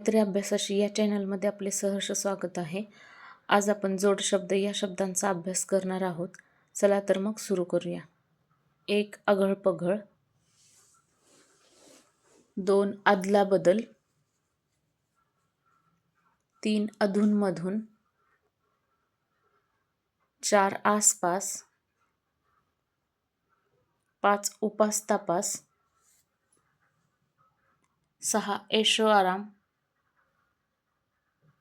तरी अभ्यासाशी या चॅनलमध्ये आपले सहर्ष स्वागत आहे. आज आपण जोड शब्द या शब्दांचा अभ्यास करणार आहोत. चला तर मग सुरू करूया. एक आघळपघळ दोन आदलाबदल तीन अधूनमधून चार आसपास. पाच उपास तापास. सहा ऐशो आराम.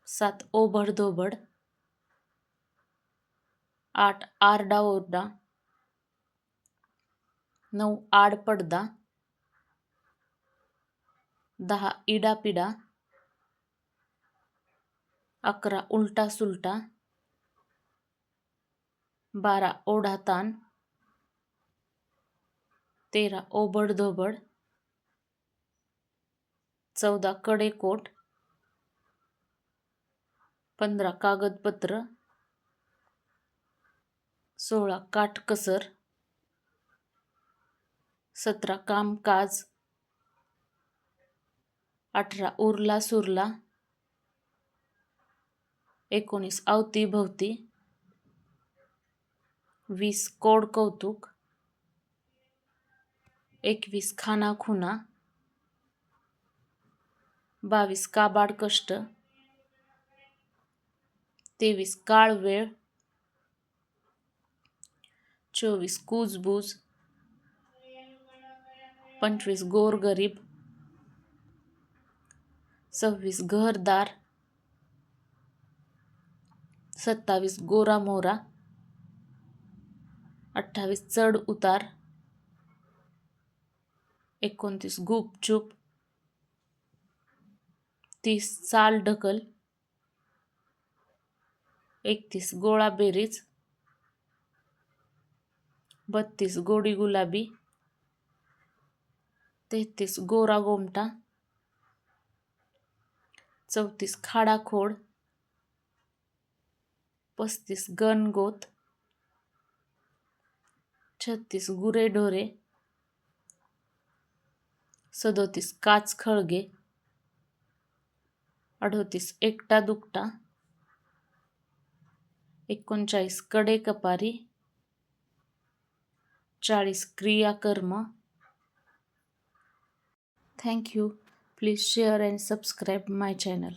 सात ओबडधोबड आठ आरडाओरडा नऊ आडपडदा दहा इडापिडा अकरा उलटा सुलटा. बारा ओढाताण तेरा ओबडधोबड चौदा कडेकोट पंधरा कागदपत्र सोळा काटकसर सतरा कामकाज अठरा उरला सुरला एकोणीस अवतीभवती वीस कोड कौतुक एकवीस खानाखुना बावीस काबाड कष्ट तेवीस काळ वेळ चोवीस कुजबूज पंचवीस गोरगरीब सव्वीस घरदार सत्तावीस गोरा मोरा अठ्ठावीस चढ उतार एकोणतीस गुपचूप तीस चाल ढकल एकतीस. गोळा बेरीज. बत्तीस. गोडी गुलाबी. तेहतीस. गोरा गोमटा. चौतीस. खाडाखोड पस्तीस. गणगोत छत्तीस. गुरेढोरे सदोतीस. काच खळगे. अडोतीस. एकटा दुकटा. एकोणचाळीसकडे कपारी चाळीस क्रियाकर्म. Thank you please share and subscribe my channel